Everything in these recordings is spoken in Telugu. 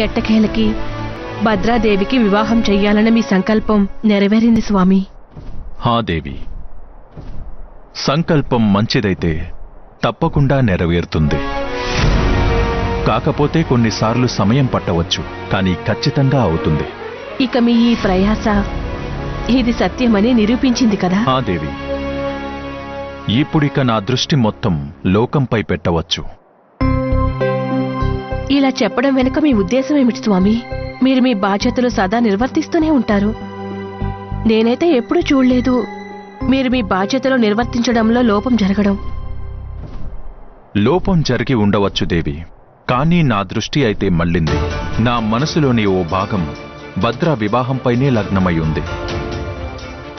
ఎట్టకేలకి భద్రాదేవికి వివాహం చెయ్యాలన్న మీ సంకల్పం నెరవేరింది స్వామి. హా దేవి. సంకల్పం మంచిదైతే తప్పకుండా నెరవేరుతుంది. కాకపోతే కొన్నిసార్లు సమయం పట్టవచ్చు కానీ ఖచ్చితంగా అవుతుంది. ఇక మీ ఈ ప్రయాస ఇది సత్యమని నిరూపించింది కదా? హా దేవి. ఇప్పుడిక నా దృష్టి మొత్తం లోకంపై పెట్టవచ్చు. ఇలా చెప్పడం వెనుక మీ ఉద్దేశం ఏమిటి స్వామి? మీరు మీ బాధ్యతలు సదా నిర్వర్తిస్తూనే ఉంటారు. నేనైతే ఎప్పుడూ చూడలేదు. మీరు మీ బాధ్యతలు నిర్వర్తించడంలో లోపం జరగడం. లోపం జరిగి ఉండవచ్చు దేవి. కానీ నా దృష్టి అయితే మళ్ళింది. నా మనసులోని ఓ భాగం భద్ర వివాహంపైనే లగ్నమై ఉంది.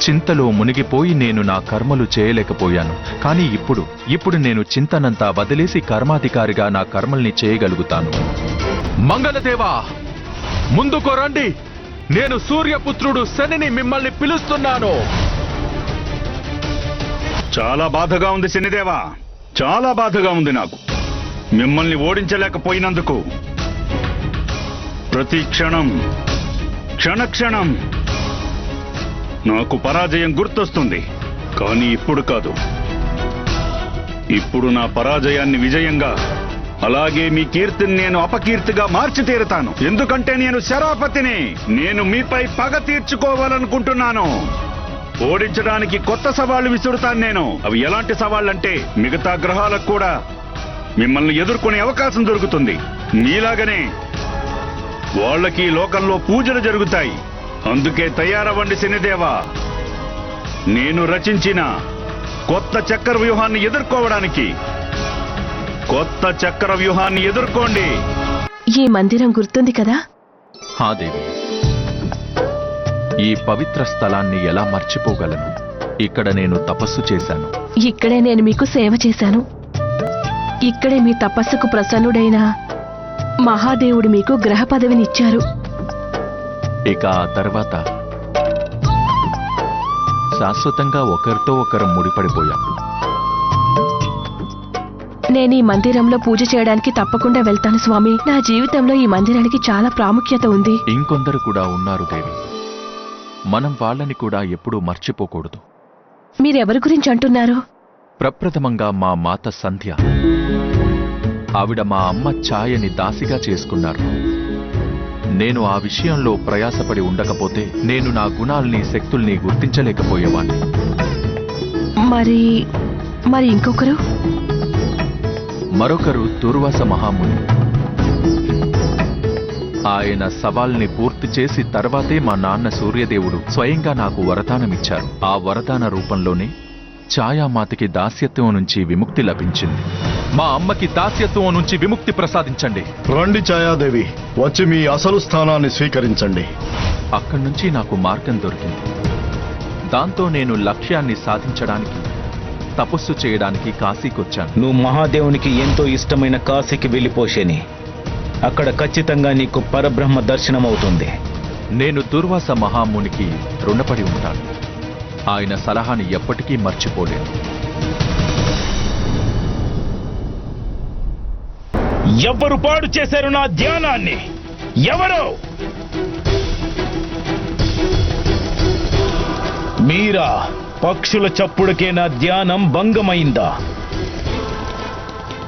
చింతలో మునిగిపోయి నేను నా కర్మలు చేయలేకపోయాను. కానీ ఇప్పుడు ఇప్పుడు నేను చింతనంతా వదిలేసి కర్మాధికారిగా నా కర్మల్ని చేయగలుగుతాను. మంగళదేవా ముందుకు రండి. నేను సూర్యపుత్రుడు శనిని మిమ్మల్ని పిలుస్తున్నాను. చాలా బాధగా ఉంది శనిదేవా. చాలా బాధగా ఉంది నాకు. మిమ్మల్ని ఓడించలేకపోయినందుకు. ప్రతి క్షణం క్షణక్షణం నాకు పరాజయం గుర్తొస్తుంది. కానీ ఇప్పుడు కాదు. ఇప్పుడు నా పరాజయాన్ని విజయంగా అలాగే మీ కీర్తిని నేను అపకీర్తిగా మార్చి తీరుతాను ఎందుకంటే నేను శరాపతిని నేను మీపై పగ తీర్చుకోవాలనుకుంటున్నాను. ఓడించడానికి కొత్త సవాళ్ళు విసురుతాను నేను. అవి ఎలాంటి సవాళ్ళంటే మిగతా గ్రహాలకు కూడా మిమ్మల్ని ఎదుర్కొనే అవకాశం దొరుకుతుంది. మీలాగనే వాళ్ళకి లోకంలో పూజలు జరుగుతాయి. అందుకే తయారవ్వండి శనిదేవా. నేను రచించిన కొత్త చక్ర వ్యూహాన్ని ఎదుర్కోవడానికి. కొత్త చక్ర వ్యూహాన్ని ఎదుర్కోండి. ఈ మందిరం గుర్తుంది కదా? హా దేవి. ఈ పవిత్ర స్థలాన్ని ఎలా మర్చిపోగలను? ఇక్కడ నేను తపస్సు చేశాను. ఇక్కడే నేను మీకు సేవ చేశాను. ఇక్కడే మీ తపస్సుకు ప్రసన్నుడైన మహాదేవుడు మీకు గ్రహ పదవినిచ్చారు ఇక ఆ తర్వాత శాశ్వతంగా ఒకరితో ఒకరు ముడిపడిపోయాం. నేను ఈ మందిరంలో పూజ చేయడానికి తప్పకుండా వెళ్తాను స్వామి. నా జీవితంలో ఈ మందిరానికి చాలా ప్రాముఖ్యత ఉంది. ఇంకొందరు కూడా ఉన్నారు దేవి. మనం వాళ్ళని కూడా ఎప్పుడూ మర్చిపోకూడదు. మీరెవరి గురించి అంటున్నారు? ప్రప్రథమంగా మా మాత సంధ్య. ఆవిడ మా అమ్మ ఛాయని దాసిగా చేసుకున్నారు. నేను ఆ విషయంలో ప్రయాసపడి ఉండకపోతే నేను నా గుణాల్ని శక్తుల్ని గుర్తించలేకపోయేవాణ్ణి. మరి మరి ఇంకొకరు? మరొకరు దుర్వాస మహాముని. ఆయన సవాల్ని పూర్తి చేసి తర్వాతే మా నాన్న సూర్యదేవుడు స్వయంగా నాకు వరదానమిచ్చారు. ఆ వరదాన రూపంలోనే ఛాయామాతకి దాస్యత్వం నుంచి విముక్తి లభించింది. మా అమ్మకి దాస్యత్వం నుంచి విముక్తి ప్రసాదించండి. రండి ఛాయాదేవి వచ్చి మీ అసలు స్థానాన్ని స్వీకరించండి. అక్కడి నుంచి నాకు మార్గం దొరికింది. దాంతో నేను లక్ష్యాన్ని సాధించడానికి తపస్సు చేయడానికి కాశీకొచ్చాను. నువ్వు మహాదేవునికి ఎంతో ఇష్టమైన కాశీకి వెళ్ళిపోషేని. అక్కడ ఖచ్చితంగా నీకు పరబ్రహ్మ దర్శనం అవుతుంది నేను దుర్వాస మహామునికి రుణపడి ఉంటాను. ఆయన సలహాని ఎప్పటికీ మర్చిపోలేను. ఎవరు పాడు చేశారు నా ధ్యానాన్ని? ఎవరు? మీరా పక్షుల చప్పుడుకే నా ధ్యానం భంగమైందా?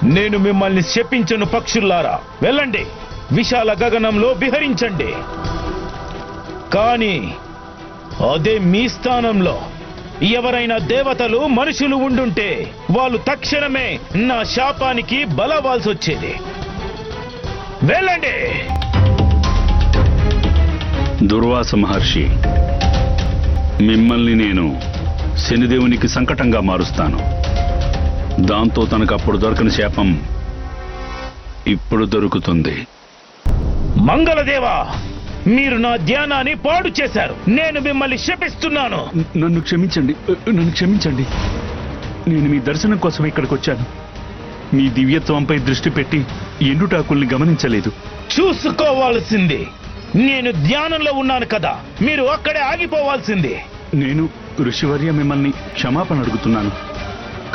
నేను మిమ్మల్ని శపించను పక్షుల్లారా. వెళ్ళండి విశాల గగనంలో విహరించండి. కానీ అదే మీ స్థానంలో ఎవరైనా దేవతలు మనుషులు ఉండుంటే వాళ్ళు తక్షణమే నా శాపానికి బలవాల్సి వచ్చేది వెళ్ళండి. దుర్వాస మహర్షి మిమ్మల్ని నేను శనిదేవునికి సంకటంగా మారుస్తాను. దాంతో తనకు అప్పుడు దొరకని శాపం ఇప్పుడు దొరుకుతుంది. మంగళదేవా మీరు నా ధ్యానాన్ని పాడు చేశారు. నేను మిమ్మల్ని శపిస్తున్నాను నన్ను క్షమించండి. నన్ను క్షమించండి. నేను మీ దర్శనం కోసం ఇక్కడికి వచ్చాను. మీ దివ్యత్వంపై దృష్టి పెట్టి ఎండుటాకుల్ని గమనించలేదు. చూసుకోవాల్సింది. నేను ధ్యానంలో ఉన్నాను కదా మీరు అక్కడే ఆగిపోవాల్సింది. నేను ఋషివర్య మిమ్మల్ని క్షమాపణ అడుగుతున్నాను.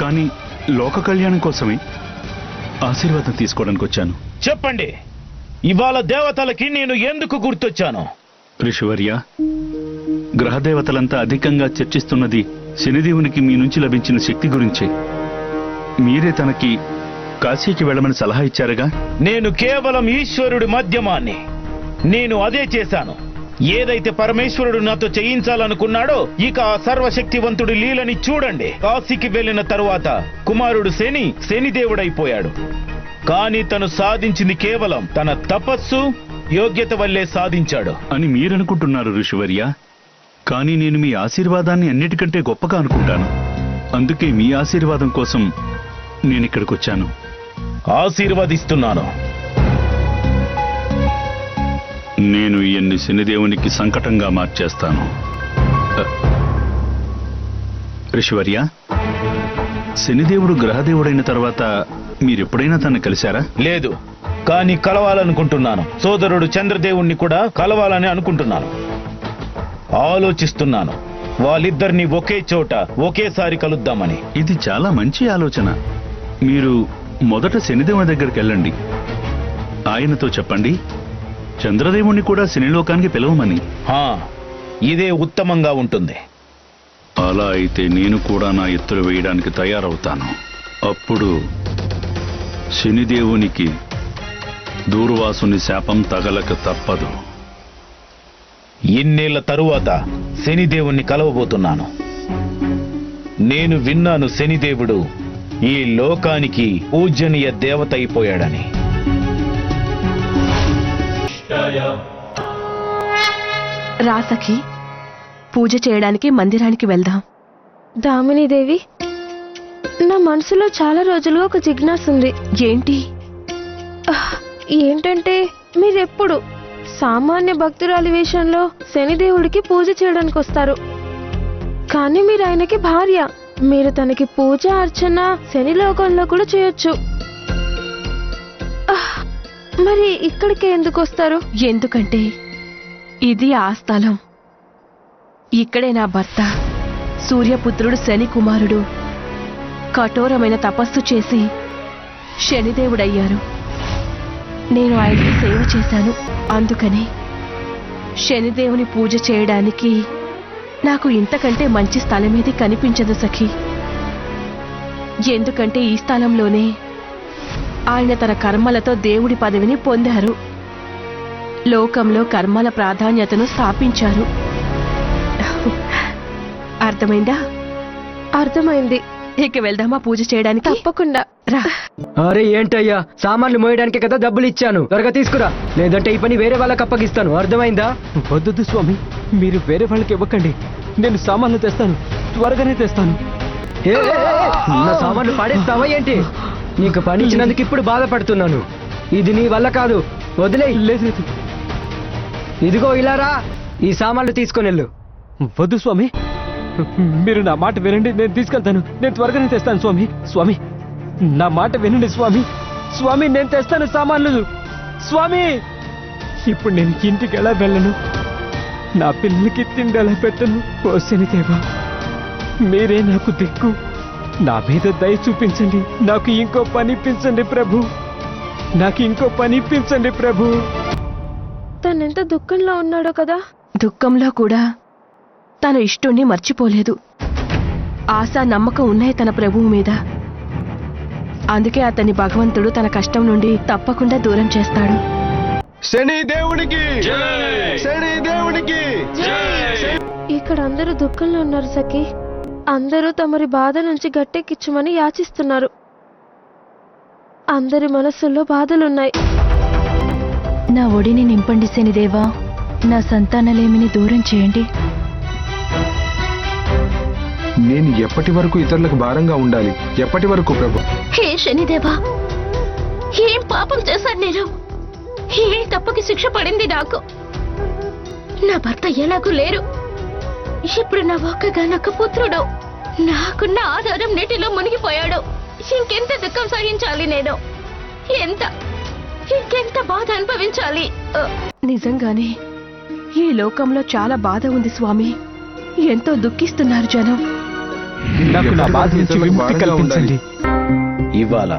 కానీ లోక కళ్యాణం కోసమే ఆశీర్వాదం తీసుకోవడానికి వచ్చాను. చెప్పండి ఇవాళ దేవతలకి నేను ఎందుకు గుర్తొచ్చాను? ఋషివర్య గ్రహదేవతలంతా అధికంగా చర్చిస్తున్నది శనిదేవునికి మీ నుంచి లభించిన శక్తి గురించే. మీరే తనకి కాశీకి వెళ్ళమని సలహా ఇచ్చారుగా? నేను కేవలం ఈశ్వరుడి మాధ్యమాన్ని. నేను అదే చేశాను. ఏదైతే పరమేశ్వరుడు నాతో చేయించాలనుకున్నాడో ఇక ఆ సర్వశక్తివంతుడి లీలని చూడండి. కాశీకి వెళ్ళిన తరువాత కుమారుడు శని శనిదేవుడైపోయాడు కానీ తను సాధించింది కేవలం తన తపస్సు యోగ్యత వల్లే సాధించాడు. అని మీరనుకుంటున్నారు ఋషివర్య? కానీ నేను మీ ఆశీర్వాదాన్ని అన్నిటికంటే గొప్పగా అనుకుంటాను. అందుకే మీ ఆశీర్వాదం కోసం నేను ఇక్కడికి వచ్చాను ఆశీర్వదిస్తున్నాను. నేను ఎన్ని శనిదేవునికి సంకటంగా మార్చేస్తాను. ఋషివర్య శనిదేవుడు గ్రహదేవుడైన తర్వాత మీరెప్పుడైనా తను కలిశారా? లేదు కానీ కలవాలనుకుంటున్నాను. సోదరుడు చంద్రదేవుణ్ణి కూడా కలవాలని అనుకుంటున్నాను. ఆలోచిస్తున్నాను. వాళ్ళిద్దరిని ఒకే చోట ఒకేసారి కలుద్దామని. ఇది చాలా మంచి ఆలోచన. మీరు మొదట శనిదేవుని దగ్గరికి వెళ్ళండి. ఆయనతో చెప్పండి చంద్రదేవుణ్ణి కూడా శనిలోకానికి పిలవమని. ఇదే ఉత్తమంగా ఉంటుంది. అలా అయితే నేను కూడా నా ఎత్తులు వేయడానికి తయారవుతాను. అప్పుడు శనిదేవునికి దూర్వాసుని శాపం తగలక తప్పదు. ఇన్నేళ్ళ తరువాత శనిదేవుణ్ణి కలవబోతున్నాను. నేను విన్నాను శనిదేవుడు ఈ లోకానికి పూజనీయ దేవత అయిపోయాడని. రాసకి పూజ చేయడానికి మందిరానికి వెళ్దాం. దామినీదేవి నా మనసులో చాలా రోజులుగా ఒక జిజ్ఞాస ఉంది. ఏంటి? ఆహ్, ఏంటంటే మీరెప్పుడు సామాన్య భక్తురాలి విషయంలో శనిదేవుడికి పూజ చేయడానికి వస్తారు కానీ మీరు ఆయనకి భార్య. మీరు తనకి పూజ అర్చన శని లోకంలో కూడా చేయొచ్చు. ఆహ్, మరి ఇక్కడికి ఎందుకు వస్తారు? ఎందుకంటే ఇది ఆ స్థలం. ఇక్కడే నా భర్త సూర్యపుత్రుడు శని కుమారుడు కఠోరమైన తపస్సు చేసి శనిదేవుడయ్యారు. నేను ఆయనకి సేవ చేశాను. అందుకని శనిదేవుని పూజ చేయడానికి నాకు ఇంతకంటే మంచి స్థలమేది కనిపించదు సఖి. ఎందుకంటే ఈ స్థలంలోనే ఆయన తన కర్మలతో దేవుడి పదవిని పొందారు. లోకంలో కర్మల ప్రాధాన్యతను స్థాపించారు. అర్థమైందా? అర్థమైంది. ఇక వెళ్దామా పూజ చేయడానికి? తప్పకుండా. రా. అరే ఏంటయ్యా? సామాన్లు మోయడానికి కదా డబ్బులు ఇచ్చాను త్వరగా తీసుకురా. లేదంటే ఈ పని వేరే వాళ్ళకి అప్పగిస్తాను. అర్థమైందా? వద్దు స్వామి మీరు వేరే వాళ్ళకి ఇవ్వకండి. నేను సామాన్లు తెస్తాను. త్వరగానే తెస్తాను. ఏ, ఏ, ఏ, నా సామాన్లు పాడేస్తావా ఏంటి? నీకు పని ఇచ్చినందుకు ఇప్పుడు బాధపడుతున్నాను. ఇది నీ వల్ల కాదు. వదిలే లేదు లేదు. ఇదిగో ఇలా రా. ఈ సామాన్లు తీసుకొని వెళ్ళు వద్దు స్వామి. మీరు నా మాట వినండి నేను తీసుకెళ్తాను. నేను త్వరగానే తెస్తాను స్వామి. స్వామి నా మాట వినండి స్వామి. స్వామి నేను తెస్తాను సామాన్లు. స్వామి ఇప్పుడు నేను ఇంటికి ఎలా వెళ్ళను? నా పిల్లలకి తిండి ఎలా పెట్టను? ఓ శనిదేవా మీరే నాకు దిక్కు. నా మీద దయ చూపించండి. నాకు ఇంకో పని ఇప్పించండి ప్రభు. నాకు ఇంకో పని ఇప్పించండి ప్రభు. తనెంత దుఃఖంలో ఉన్నాడో కదా? దుఃఖంలో కూడా తన ఇష్టుణ్ణి మర్చిపోలేదు. ఆశ నమ్మకం ఉన్నాయి తన ప్రభువు మీద. అందుకే అతని భగవంతుడు తన కష్టం నుండి తప్పకుండా దూరం చేస్తాడు. శని దేవునికి! శని దేవునికి! ఇక్కడ అందరూ దుఃఖంలో ఉన్నారు సఖి. అందరూ తమరి బాధ నుంచి గట్టెక్కించమని యాచిస్తున్నారు. అందరి మనసుల్లో బాధలున్నాయి. నా ఒడిని నింపండి శనిదేవా. నా సంతానలేమిని దూరం చేయండి. నేను ఎప్పటి వరకు ఇతరులకు భారంగా ఉండాలి? ఎప్పటి వరకు ప్రభు? హే శనిదేవా ఏం పాపం చేశాను నేను ఏ తప్పుకి శిక్ష పడింది నాకు? నా భర్త ఎలాగూ లేరు. ఇప్పుడు నా ఒక్కగానొక్క పుత్రుడు నాకున్న ఆధారం నీటిలో మునిగిపోయాడు. ఇంకెంత దుఃఖం సహించాలి నేను? ఎంత? ఇంకెంత బాధ అనుభవించాలి? నిజంగానే ఈ లోకంలో చాలా బాధ ఉంది స్వామి. ఎంతో దుఃఖిస్తున్నారు జనం. నాకు నా బాధ నుంచి విముక్తి. కల్పించండి. ఇవాళ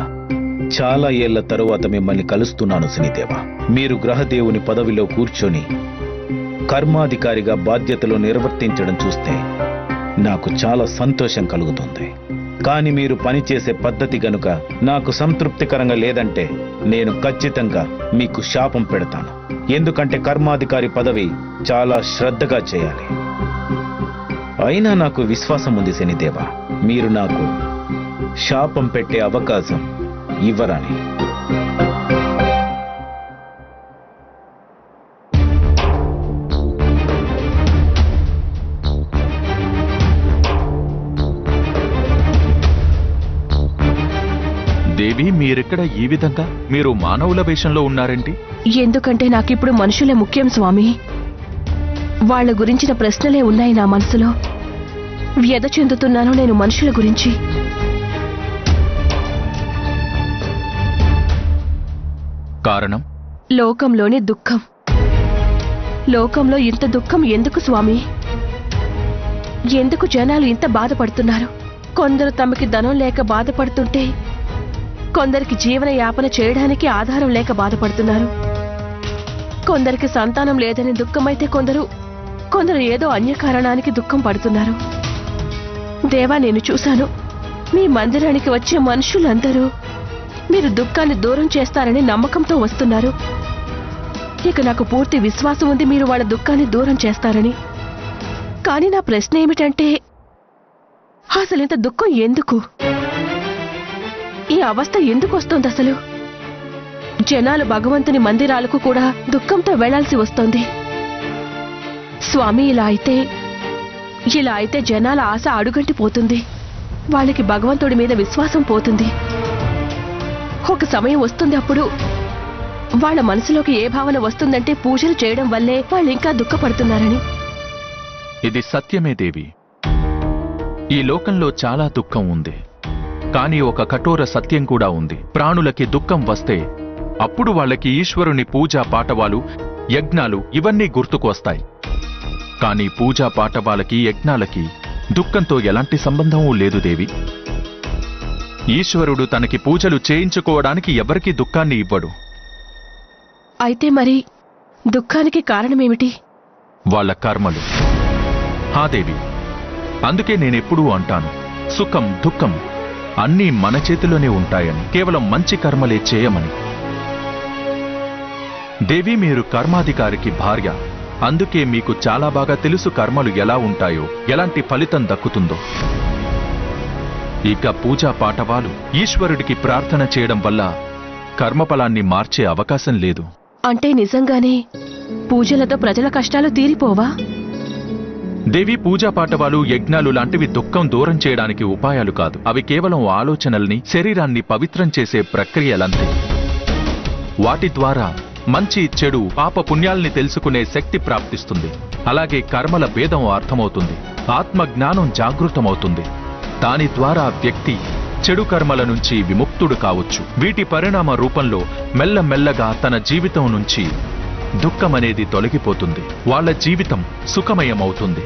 చాలా ఏళ్ళ తరువాత మిమ్మల్ని కలుస్తున్నాను శనిదేవ. మీరు గ్రహదేవుని పదవిలో కూర్చొని కర్మాధికారిగా బాధ్యతలు నిర్వర్తించడం చూస్తే నాకు చాలా సంతోషం కలుగుతుంది. కానీ మీరు పనిచేసే పద్ధతి గనుక నాకు సంతృప్తికరంగా లేదంటే నేను ఖచ్చితంగా మీకు శాపం పెడతాను. ఎందుకంటే కర్మాధికారి పదవి చాలా శ్రద్ధగా చేయాలి. అయినా నాకు విశ్వాసం ఉంది శనిదేవ. మీరు నాకు శాపం పెట్టే అవకాశం ఇవ్వరని. దేవి మీరెక్కడ ఈ విధంగా? మీరు మానవుల వేషంలో ఉన్నారేంటి? ఎందుకంటే నాకిప్పుడు మనుషులే ముఖ్యం స్వామి. వాళ్ళ గురించిన ప్రశ్నలే ఉన్నాయి నా మనసులో. వ్యధ చెందుతున్నాను నేను మనుషుల గురించి. కారణం? లోకంలోని దుఃఖం. లోకంలో ఇంత దుఃఖం ఎందుకు స్వామి? ఎందుకు జనాలు ఇంత బాధపడుతున్నారు? కొందరు తమకి ధనం లేక బాధపడుతుంటే కొందరికి జీవన యాపన చేయడానికి ఆధారం లేక బాధపడుతున్నారు. కొందరికి సంతానం లేదని దుఃఖమైతే కొందరు కొందరు ఏదో అన్య కారణానికి దుఃఖం పడుతున్నారు. దేవా నేను చూశాను. మీ మందిరానికి వచ్చే మనుషులందరూ మీరు దుఃఖాన్ని దూరం చేస్తారని నమ్మకంతో వస్తున్నారు. ఇక నాకు పూర్తి విశ్వాసం ఉంది మీరు వాళ్ళ దుఃఖాన్ని దూరం చేస్తారని. కానీ నా ప్రశ్న ఏమిటంటే అసలు ఇంత దుఃఖం ఎందుకు? ఈ అవస్థ ఎందుకు వస్తోంది అసలు? జనాలు భగవంతుని మందిరాలకు కూడా దుఃఖంతో వెళ్ళాల్సి వస్తోంది. స్వామి ఇలా అయితే ఇలా అయితే జనాల ఆశ అడుగంటి పోతుంది వాళ్ళకి భగవంతుడి మీద విశ్వాసం పోతుంది. ఒక సమయం వస్తుంది అప్పుడు వాళ్ళ మనసులోకి ఏ భావన వస్తుందంటే పూజలు చేయడం వల్లే వాళ్ళు ఇంకా దుఃఖపడుతున్నారని. ఇది సత్యమే దేవి. ఈ లోకంలో చాలా దుఃఖం ఉంది. కానీ ఒక కఠోర సత్యం కూడా ఉంది. ప్రాణులకి దుఃఖం వస్తే అప్పుడు వాళ్ళకి ఈశ్వరుని పూజా పాటవాలు యజ్ఞాలు ఇవన్నీ గుర్తుకు వస్తాయి కానీ పూజా పాటవాలకి యజ్ఞాలకి దుఃఖంతో ఎలాంటి సంబంధమూ లేదు దేవి. ఈశ్వరుడు తనకి పూజలు చేయించుకోవడానికి ఎవరికీ దుఃఖాన్ని ఇవ్వడు. అయితే మరి దుఃఖానికి కారణమేమిటి? వాళ్ళ కర్మలు. హా దేవి అందుకే నేనెప్పుడూ అంటాను సుఖం దుఃఖం అన్నీ మన చేతిలోనే ఉంటాయని కేవలం మంచి కర్మలే చేయమని. దేవి మీరు కర్మాధికారికి భార్య అందుకే మీకు చాలా బాగా తెలుసు కర్మలు ఎలా ఉంటాయో ఎలాంటి ఫలితం దక్కుతుందో. ఇక పూజా పాటవాలు ఈశ్వరుడికి ప్రార్థన చేయడం వల్ల కర్మఫలాన్ని మార్చే అవకాశం లేదు. అంటే నిజంగానే పూజలతో ప్రజల కష్టాలు తీరిపోవా? దేవి పూజా పాటవాలు యజ్ఞాలు లాంటివి దుఃఖం దూరం చేయడానికి ఉపాయాలు కాదు. అవి కేవలం ఆలోచనల్ని శరీరాన్ని పవిత్రం చేసే ప్రక్రియలంతే. వాటి ద్వారా మంచి చెడు పాప పుణ్యాల్ని తెలుసుకునే శక్తి ప్రాప్తిస్తుంది. అలాగే కర్మల భేదం అర్థమవుతుంది. ఆత్మజ్ఞానం జాగృతమవుతుంది. దాని ద్వారా వ్యక్తి చెడు కర్మల నుంచి విముక్తుడు కావచ్చు. వీటి పరిణామ రూపంలో మెల్లమెల్లగా తన జీవితం నుంచి దుఃఖమనేది తొలగిపోతుంది. వాళ్ళ జీవితం సుఖమయమవుతుంది.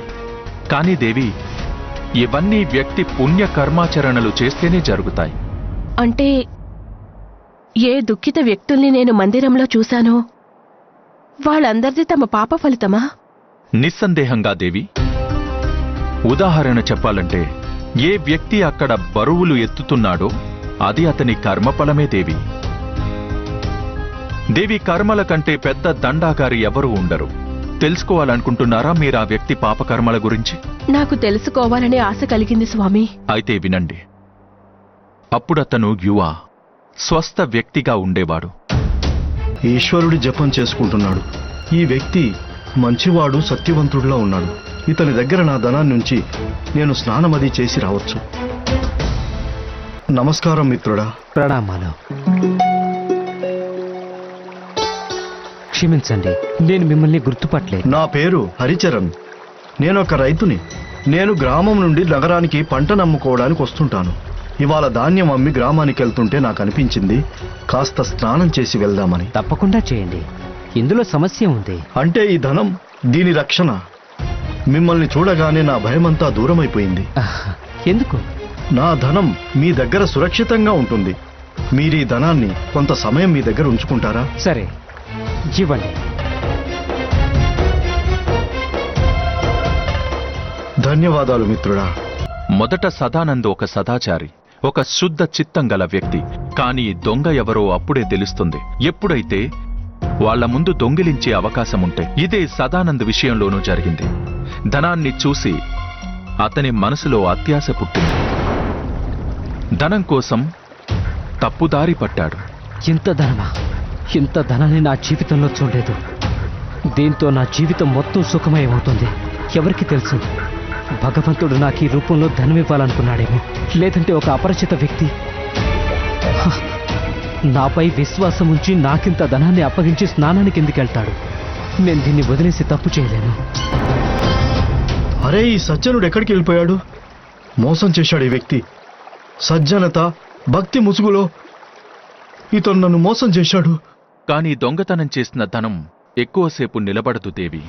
కానీ దేవి ఇవన్నీ వ్యక్తి పుణ్య కర్మాచరణలు చేస్తేనే జరుగుతాయి. అంటే ఏ దుఃఖిత వ్యక్తుల్ని నేను మందిరంలో చూశానో? వాళ్ళందరిది తమ పాప ఫలితమా? నిస్సందేహంగా దేవి ఉదాహరణ చెప్పాలంటే ఏ వ్యక్తి అక్కడ బరువులు ఎత్తుతున్నాడో అది అతని కర్మఫలమే దేవి. దేవి కర్మల కంటే పెద్ద దండాకారి ఎవరూ ఉండరు. తెలుసుకోవాలనుకుంటున్నారా మీరు ఆ వ్యక్తి పాపకర్మల గురించి? నాకు తెలుసుకోవాలనే ఆశ కలిగింది స్వామి. అయితే వినండి. అప్పుడతను యువ స్వస్థ వ్యక్తిగా ఉండేవాడు. ఈశ్వరుడి జపం చేసుకుంటున్నాడు. ఈ వ్యక్తి మంచివాడు సత్యవంతుడిలా ఉన్నాడు. ఇతని దగ్గర నా ధనాన్ని నుంచి నేను స్నానమది చేసి రావచ్చు. నమస్కారం మిత్రుడా. ప్రణామాలు. క్షమించండి నేను మిమ్మల్ని గుర్తుపట్టలేదు. నా పేరు హరిచరణ్. నేను ఒక రైతుని. నేను గ్రామం నుండి నగరానికి పంట నమ్ముకోవడానికి వస్తుంటాను. ఇవాళ ధాన్యం అమ్మి గ్రామానికి వెళ్తుంటే నాకు అనిపించింది కాస్త స్నానం చేసి వెళ్దామని. తప్పకుండా చేయండి. ఇందులో సమస్య ఉంది. అంటే ఈ ధనం దీని రక్షణ. మిమ్మల్ని చూడగానే నా భయమంతా దూరమైపోయింది. ఎందుకు? నా ధనం మీ దగ్గర సురక్షితంగా ఉంటుంది. మీరు ఈ ధనాన్ని కొంత సమయం మీ దగ్గర ఉంచుకుంటారా? సరే ఇవ్వండి. ధన్యవాదాలు మిత్రుడా. మొదట సదానంద్ ఒక సదాచారి. ఒక శుద్ధ చిత్తం గల వ్యక్తి. కానీ దొంగ ఎవరో అప్పుడే తెలుస్తుంది. ఎప్పుడైతే వాళ్ళ ముందు దొంగిలించే అవకాశం ఉంటే ఇదే సదానంద్ విషయంలోనూ జరిగింది. ధనాన్ని చూసి అతని మనసులో అత్యాశ పుట్టింది. ధనం కోసం తప్పుదారి పట్టాడు. ఇంత ధనమా? ఇంత ధనాన్ని నా జీవితంలో చూడలేదు. దీంతో నా జీవితం మొత్తం సుఖమయమవుతుంది. ఎవరికి తెలుసు? భగవంతుడు నాకు ఈ రూపంలో ధనం ఇవ్వాలనుకున్నాడేమో లేదంటే ఒక అపరిచిత వ్యక్తి. నాపై విశ్వాసం ఉంచి నాకింత ధనాన్ని అప్పగించి స్నానానికి ఎందుకు వెళ్తాడు? నేను దీన్ని వదిలేసి తప్పు చేయలేను. అరే ఈ సజ్జనుడు ఎక్కడికి వెళ్ళిపోయాడు? మోసం చేశాడు ఈ వ్యక్తి. సజ్జనత భక్తి ముసుగులో ఇతను నన్ను మోసం చేశాడు. కాని దొంగతనం చేసిన ధనం ఎక్కువసేపు నిలబడదు దేవి.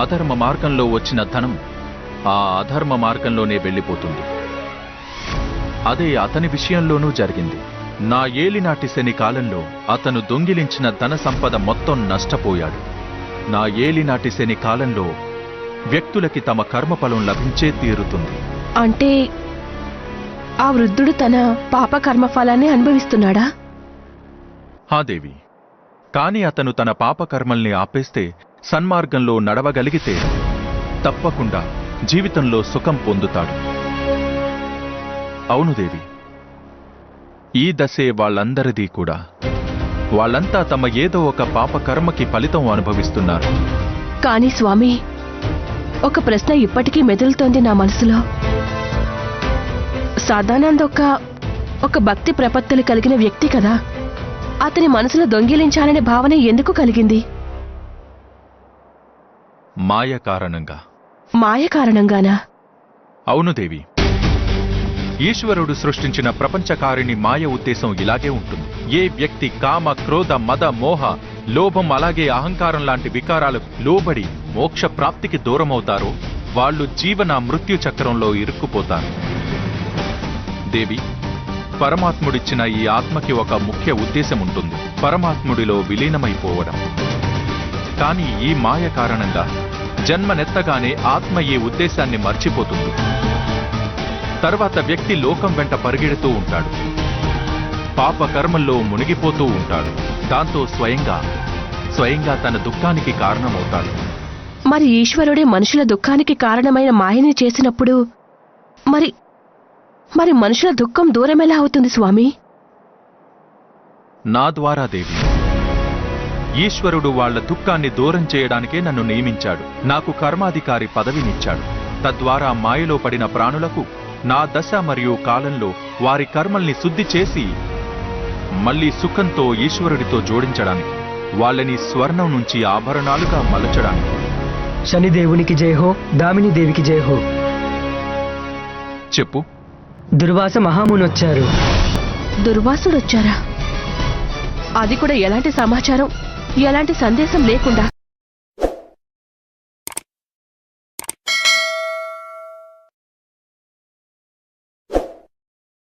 అధర్మ మార్గంలో వచ్చిన ధనం ఆ అధర్మ మార్గంలోనే వెళ్ళిపోతుంది. అదే అతని విషయంలోనూ జరిగింది. నా ఏలినాటి శని కాలంలో అతను దొంగిలించిన ధన సంపద మొత్తం నష్టపోయాడు. నా ఏలినాటి శని కాలంలో వ్యక్తులకి తమ కర్మఫలం లభించే తీరుతుంది. అంటే ఆ వృద్ధుడు తన పాప కర్మఫలాన్ని అనుభవిస్తున్నాడా? హా దేవి కాని అతను తన పాపకర్మల్ని ఆపేస్తే సన్మార్గంలో నడవగలిగితే తప్పకుండా జీవితంలో సుఖం పొందుతాడు. అవును దేవి. ఈ దశే వాళ్ళందరిది కూడా. వాళ్ళంతా తమ ఏదో ఒక పాపకర్మకి ఫలితం అనుభవిస్తున్నారు. కానీ స్వామి ఒక ప్రశ్న ఇప్పటికీ మెదులుతోంది నా మనసులో. సదానంద్ ఒక ఒక భక్తి ప్రపత్తులు కలిగిన వ్యక్తి కదా. అతని మనసులో దొంగిలించాలనే భావన ఎందుకు కలిగింది? మాయ కారణంగా. మాయ కారణంగానా? అవును దేవి. ఈశ్వరుడు సృష్టించిన ప్రపంచకారిణి మాయ ఉద్దేశం ఇలాగే ఉంటుంది. ఏ వ్యక్తి కామ క్రోధ మద మోహ లోభం అలాగే అహంకారం లాంటి వికారాలకు లోబడి మోక్ష ప్రాప్తికి దూరమవుతారో వాళ్ళు జీవన మృత్యు చక్రంలో ఇరుక్కుపోతారు. దేవి పరమాత్ముడిచ్చిన ఈ ఆత్మకి ఒక ముఖ్య ఉద్దేశం ఉంటుంది. పరమాత్ముడిలో విలీనమైపోవడం. కానీ ఈ మాయ కారణంగా జన్మనెత్తగానే ఆత్మ ఈ ఉద్దేశాన్ని మర్చిపోతుంది? తర్వాత వ్యక్తి లోకం వెంట పరిగెడుతూ ఉంటాడు. పాప కర్మల్లో మునిగిపోతూ ఉంటాడు. దాంతో స్వయంగా స్వయంగా తన దుఃఖానికి కారణమవుతాడు. మరి ఈశ్వరుడే మనుషుల దుఃఖానికి కారణమైన మాయని చేసినప్పుడు మరి మరి మనుషుల దుఃఖం దూరమెలా అవుతుంది స్వామి? నా ద్వారా దేవి. ఈశ్వరుడు వాళ్ళ దుఃఖాన్ని దూరం చేయడానికే నన్ను నియమించాడు. నాకు కర్మాధికారి పదవినిచ్చాడు. తద్వారా మాయలో పడిన ప్రాణులకు నా దశ మరియు కాలంలో వారి కర్మల్ని శుద్ధి చేసి మళ్ళీ సుఖంతో ఈశ్వరుడితో జోడించడానికి వాళ్ళని స్వర్ణం నుంచి ఆభరణాలుగా మలచడానికి. శనిదేవునికి జయహో దామిని దేవికి జయహో చెప్పు. దుర్వాస మహాముని వచ్చారు దుర్వాసుడొచ్చారా? అది కూడా ఎలాంటి సమాచారం? ఎలాంటి సందేశం లేకుండా